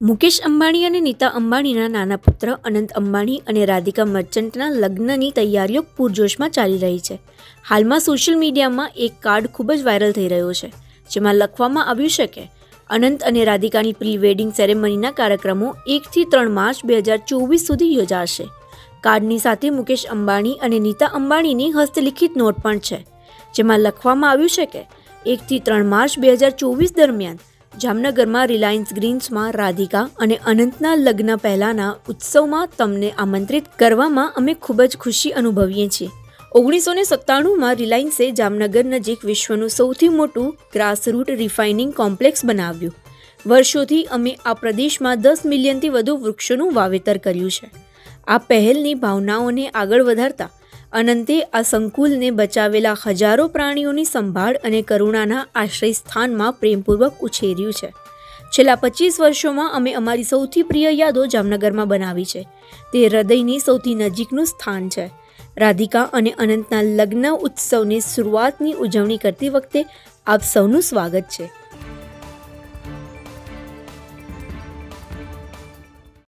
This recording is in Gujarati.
મુકેશ અંબાણી અને નીતા અંબાણીના નાના પુત્ર અનંત અંબાણી અને રાધિકા મર્ચન્ટના લગ્નની તૈયારીઓ પૂરજોશમાં ચાલી રહી છે. હાલમાં સોશિયલ મીડિયામાં એક કાર્ડ ખૂબ જ વાયરલ થઈ રહ્યો છે, જેમાં લખવામાં આવ્યું છે કે, અનંત અને રાધિકાની પ્રી વેડિંગ સેરેમનીના કાર્યક્રમો એકથી ત્રણ માર્ચ બે હજાર ચોવીસ સુધી યોજાશે. કાર્ડની સાથે મુકેશ અંબાણી અને નીતા અંબાણીની હસ્તલિખિત નોટ પણ છે, જેમાં લખવામાં આવ્યું છે કે, એકથી ત્રણ માર્ચ બે હજાર ચોવીસ દરમિયાન જામનગરમાં રિલાયન્સ ગ્રીન્સમાં રાધિકા અને અનંતના લગ્ન પહેલાના ઉત્સવમાં તમને આમંત્રિત કરવામાં અમે ખૂબ જ ખુશી અનુભવીએ છીએ. ઓગણીસો ને સત્તાણુંમાં રિલાયન્સે જામનગર નજીક વિશ્વનું સૌથી મોટું ગ્રાસરૂટ રિફાઇનિંગ કોમ્પ્લેક્સ બનાવ્યું. વર્ષોથી અમે આ પ્રદેશમાં દસ મિલિયનથી વધુ વૃક્ષોનું વાવેતર કર્યું છે. આ પહેલની ભાવનાઓને આગળ વધારતા અનંતે આ સંકુલને બચાવેલા હજારો પ્રાણીઓની સંભાળ અને કરુણાના આશ્રય સ્થાનમાં પ્રેમપૂર્વક ઉછેર્યું છે. છેલ્લા પચીસ વર્ષોમાં અમે અમારી સૌથી પ્રિય યાદો જામનગરમાં બનાવી છે. તે હૃદયની સૌથી નજીકનું સ્થાન છે. રાધિકા અને અનંતના લગ્ન ઉત્સવની શરૂઆતની ઉજવણી કરતી વખતે આપ સૌનું સ્વાગત છે.